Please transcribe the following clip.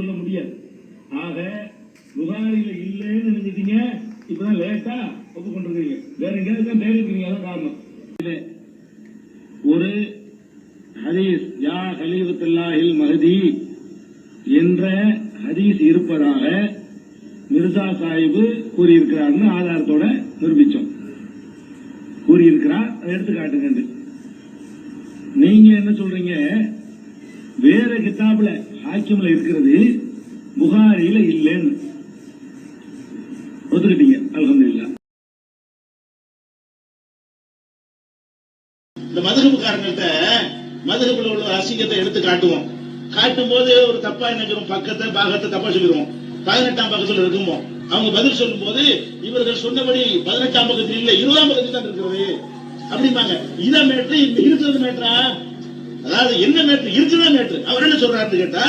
சொல்ல முடியாது. ஆக புகாரில இல்லைன்னு நினைச்சிட்டீங்க இப்பதான் லேட்டா ஒப்புக்கொண்டிருக்கீங்க வேற எங்கேயாவது தேடி இருக்கீங்க அதான் காரணம். ஒரு ஹதீஸ் யா ஹலீஃபத்துல்லாஹில் மகதி என்ற ஹதீஸ் இருப்பதாக மிர்சா சாஹிபு கூறியிருக்கிறார்னு ஆதாரத்தோட நிரூபிச்சோம். கூறியிருக்கிறார் அதை எடுத்து காட்டுங்க நீங்க என்ன சொல்றீங்க? வேற கிதாப்ல ஹாக்கிம்ல இருக்கிறது புகாரில இல்லைன்னு. ஒத்துக்கிட்டீங்க. அல்ஹம்துலில்லாஹ் இந்த மதுகபுக்காரங்கள்ட்ட மதுகபுல உள்ள அசிங்கத்தை எடுத்து காட்டுவோம். காட்டும் போது ஒரு தப்பா நினைக்கிறோம் பக்கத்தை பாகத்தை தப்பா சொல்லிடுவோம். பதினெட்டாம் பக்கத்துல இருக்குமோ? அவங்க பதில் சொல்லும் போது இவர்கள் சொன்னபடி பதினெட்டாம் பக்கத்தில் இல்ல இருபதாம் பக்கத்தில் தான் இருக்கிறது. அப்படிம்பாங்க. இதை மேட்ரு இருக்கிறது மேட்ரா அதாவது என்ன நேற்று இருக்குதான் மேட்ரு அவர் என்ன சொல்றாரு கேட்டா